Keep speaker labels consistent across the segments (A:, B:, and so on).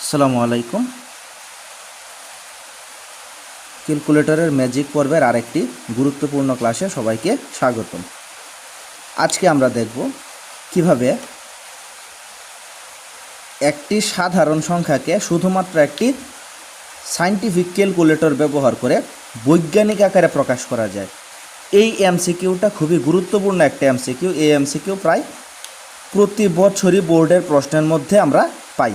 A: আসসালামু আলাইকুম। ক্যালকুলেটরের ম্যাজিক পর্বের আরেকটি গুরুত্বপূর্ণ ক্লাসে সবাইকে স্বাগতম। আজকে আমরা দেখব কীভাবে একটি সাধারণ সংখ্যাকে শুধুমাত্র একটি সাইন্টিফিক ক্যালকুলেটর ব্যবহার করে বৈজ্ঞানিক আকারে প্রকাশ করা যায়। এই এমসিকিউটা খুবই গুরুত্বপূর্ণ একটা এমসিকিউ এই এমসিকিউ প্রায় প্রতি বছরই বোর্ডের প্রশ্নের মধ্যে আমরা পাই।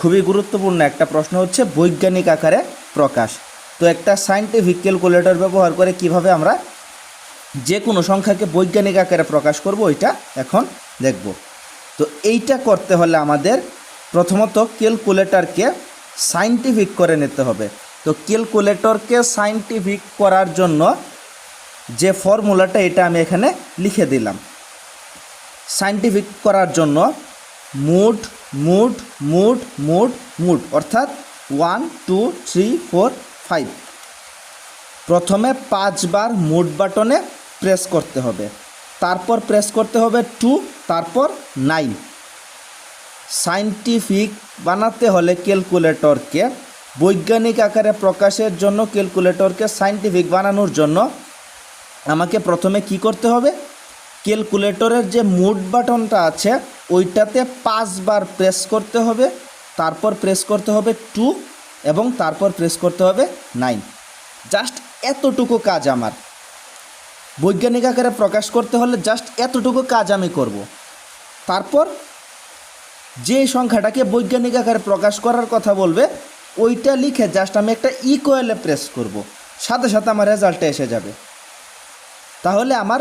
A: খুবই গুরুত্বপূর্ণ একটা প্রশ্ন হচ্ছে বৈজ্ঞানিক আকারে প্রকাশ। তো একটা সাইন্টিফিক ক্যালকুলেটর ব্যবহার করে কীভাবে আমরা যে কোনো সংখ্যাকে বৈজ্ঞানিক আকারে প্রকাশ করব, ওইটা এখন দেখব। তো এইটা করতে হলে আমাদের প্রথমত ক্যালকুলেটরকে সাইন্টিফিক করে নিতে হবে। তো ক্যালকুলেটরকে সাইন্টিফিক করার জন্য যে ফর্মুলাটা, এটা আমি এখানে লিখে দিলাম। সাইন্টিফিক করার জন্য mood mood mood mood mood অর্থাৎ one two three four five প্রথমে পাঁচবার মুড বাটনে প্রেস করতে হবে। তারপর প্রেস করতে হবে টু তারপর নাইন সাইন্টিফিক বানাতে হলে ক্যালকুলেটরকে বৈজ্ঞানিক আকারে প্রকাশের জন্য ক্যালকুলেটরকে সাইন্টিফিক বানানোর জন্য আমাকে প্রথমে কি করতে হবে? ক্যালকুলেটরের যে মুড বাটনটা আছে, ওইটাতে পাঁচবার প্রেস করতে হবে, তারপর প্রেস করতে হবে টু এবং তারপর প্রেস করতে হবে নাইন জাস্ট এতটুকু কাজ আমার। বৈজ্ঞানিক আকারে প্রকাশ করতে হলে জাস্ট এতটুকু কাজ আমি করব। তারপর যে সংখ্যাটাকে বৈজ্ঞানিক আকারে প্রকাশ করার কথা বলবে, ওইটা লিখে জাস্ট আমি একটা ইকোয়েলে প্রেস করব। সাথে সাথে আমার রেজাল্টটা এসে যাবে। তাহলে আমার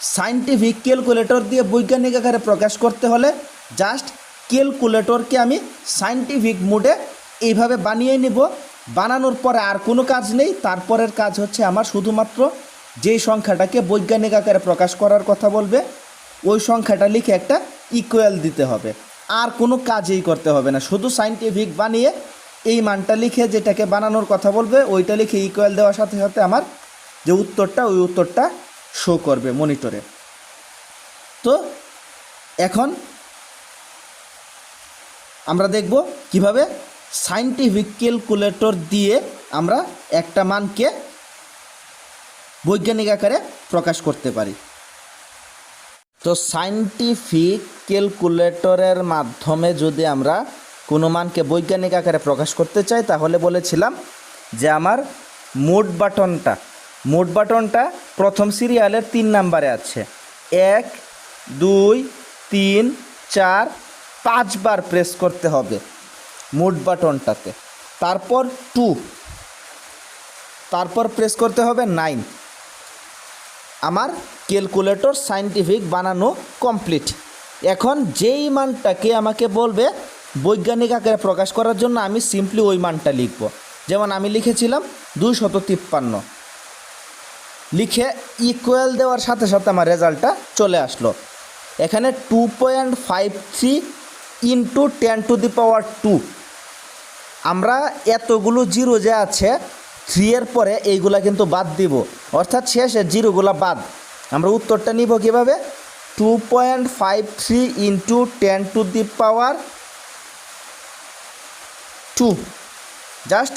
A: সাইন্টিফিক ক্যালকুলেটর দিয়ে বৈজ্ঞানিক আকারে প্রকাশ করতে হলে জাস্ট ক্যালকুলেটরকে আমি সাইন্টিফিক মুডে এইভাবে বানিয়ে নিব। বানানোর পরে আর কোনো কাজ নেই। তারপরের কাজ হচ্ছে আমার শুধুমাত্র যেই সংখ্যাটাকে বৈজ্ঞানিক আকারে প্রকাশ করার কথা বলবে, ওই সংখ্যাটা লিখে একটা ইকুয়াল দিতে হবে। আর কোনো কাজই করতে হবে না। শুধু সাইন্টিফিক বানিয়ে এই মানটা লিখে যেটাকে বানানোর কথা বলবে, ওইটা লিখে ইকুয়াল দেওয়ার সাথে সাথে আমার যে উত্তরটা, ওই উত্তরটা শো করবে মনিটরে। তো এখন আমরা দেখব কীভাবে সাইন্টিফিক ক্যালকুলেটর দিয়ে আমরা একটা মানকে বৈজ্ঞানিক আকারে প্রকাশ করতে পারি। তো সাইন্টিফিক ক্যালকুলেটরের মাধ্যমে যদি আমরা কোনো মানকে বৈজ্ঞানিক আকারে প্রকাশ করতে চাই, তাহলে বলেছিলাম যে আমার মোড বাটনটা মোড বাটনটা প্রথম সিরিয়ালের তিন নাম্বারে আছে। এক, দুই, তিন, চার, পাঁচবার প্রেস করতে হবে মোড বাটনটাতে। তারপর টু। তারপর প্রেস করতে হবে নাইন। আমার ক্যালকুলেটর সাইন্টিফিক বানানো কমপ্লিট। এখন যেই মানটাকে আমাকে বলবে, বৈজ্ঞানিক আকারে প্রকাশ করার জন্য আমি সিম্পলি ওই মানটা লিখব। যেমন আমি লিখেছিলাম দুই শত তিপ্পান্ন। লিখে ইকুয়াল দেওয়ার সাথে সাথে আমার রেজাল্টটা চলে আসলো। এখানে two point five three into ten to the power two আমরা এতগুলো জিরো যে আছে থ্রি এর পরে এইগুলা কিন্তু বাদ দিব। অর্থাৎ শেষে জিরোগুলা বাদ। আমরা উত্তরটা নিব কীভাবে? Two point five three into ten to the power two just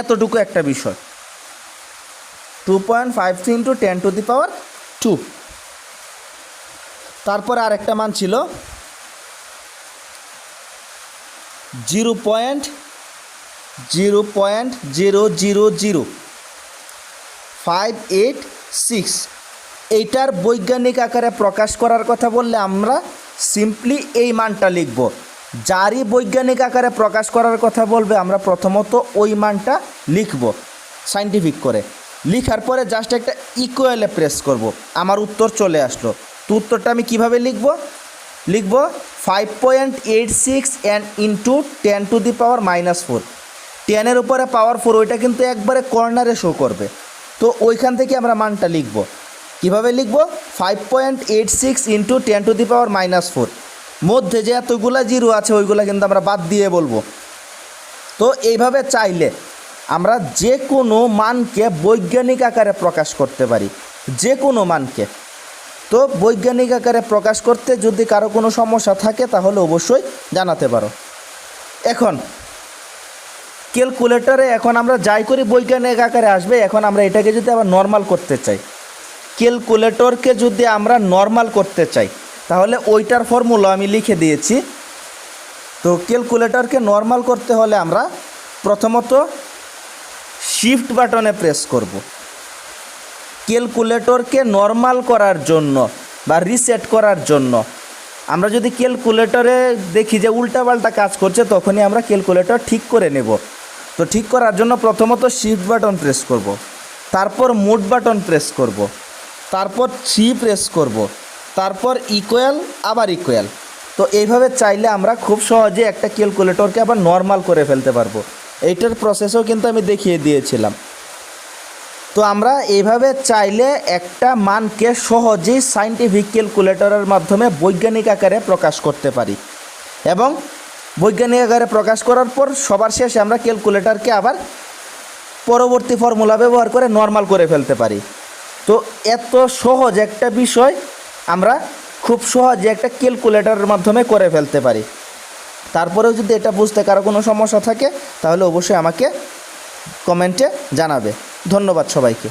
A: এতটুকু একটা বিষয়। Two point five three into ten to the power two তারপরে আরেকটা মান ছিল zero point zero point zero zero zero five eight six এইটার বৈজ্ঞানিক আকারে প্রকাশ করার কথা বললে আমরা সিম্পলি এই মানটা লিখব। যারই বৈজ্ঞানিক আকারে প্রকাশ করার কথা বলবে আমরা প্রথমত ওই মানটা লিখব। সাইন্টিফিক করে। লিখার পরে জাস্ট একটা ইকুয়ালে প্রেস করব। আমার উত্তর চলে আসলো। তো উত্তরটা আমি কীভাবে লিখব? লিখব five point eight six and into ten to the power minus four টেনের উপরে পাওয়ার ফোর ওইটা কিন্তু একবারে কর্নারে শো করবে। তো ওইখান থেকে আমরা মানটা লিখব। কীভাবে লিখব? Five point eight six into ten to the power minus four মধ্যে যে এতগুলা জিরো আছে, ওইগুলো কিন্তু আমরা বাদ দিয়ে বলব। তো এইভাবে চাইলে আমরা যে কোনো মানকে বৈজ্ঞানিক আকারে প্রকাশ করতে পারি। যে কোনো মানকে। তো বৈজ্ঞানিক আকারে প্রকাশ করতে যদি কারও কোনো সমস্যা থাকে, তাহলে অবশ্যই জানাতে পারো। এখন, ক্যালকুলেটরে এখন আমরা যাই করি বৈজ্ঞানিক আকারে আসবে, এখন আমরা এটাকে যদি আবার নর্মাল করতে চাই। ক্যালকুলেটরকে যদি আমরা নর্মাল করতে চাই, তাহলে ওইটার ফর্মুলা আমি লিখে দিয়েছি। তো ক্যালকুলেটরকে নর্মাল করতে হলে আমরা প্রথমত শিফট বাটনে প্রেস করব ক্যালকুলেটরকে নর্মাল করার জন্য বা রিসেট করার জন্য আমরা যদি ক্যালকুলেটরে দেখি যে উল্টাপাল্টা কাজ করছে, তখনই আমরা ক্যালকুলেটর ঠিক করে নেব তো ঠিক করার জন্য প্রথমত শিফট বাটন প্রেস করব। তারপর মুড বাটন প্রেস করব। তারপর থ্রি প্রেস করব। তারপর ইকুয়াল আবার ইকুয়াল তো এইভাবে চাইলে আমরা খুব সহজে একটা ক্যালকুলেটরকে আবার নর্মাল করে ফেলতে পারব এইটার প্রসেসও কিন্তু আমি দেখিয়ে দিয়েছিলাম। তো আমরা এইভাবে চাইলে একটা মানকে সহজেই সাইন্টিফিক ক্যালকুলেটরের মাধ্যমে বৈজ্ঞানিক আকারে প্রকাশ করতে পারি। এবং বৈজ্ঞানিক আকারে প্রকাশ করার পর সবার শেষে আমরা ক্যালকুলেটরকে আবার পরবর্তী ফর্মুলা ব্যবহার করে নর্মাল করে ফেলতে পারি। তো এত সহজ একটা বিষয় আমরা খুব সহজে একটা ক্যালকুলেটরের মাধ্যমে করে ফেলতে পারি। তারপরেও যদি এটা বুঝতে কারও কোনো সমস্যা থাকে, তাহলে অবশ্যই আমাকে কমেন্টে জানাবে। ধন্যবাদ সবাইকে।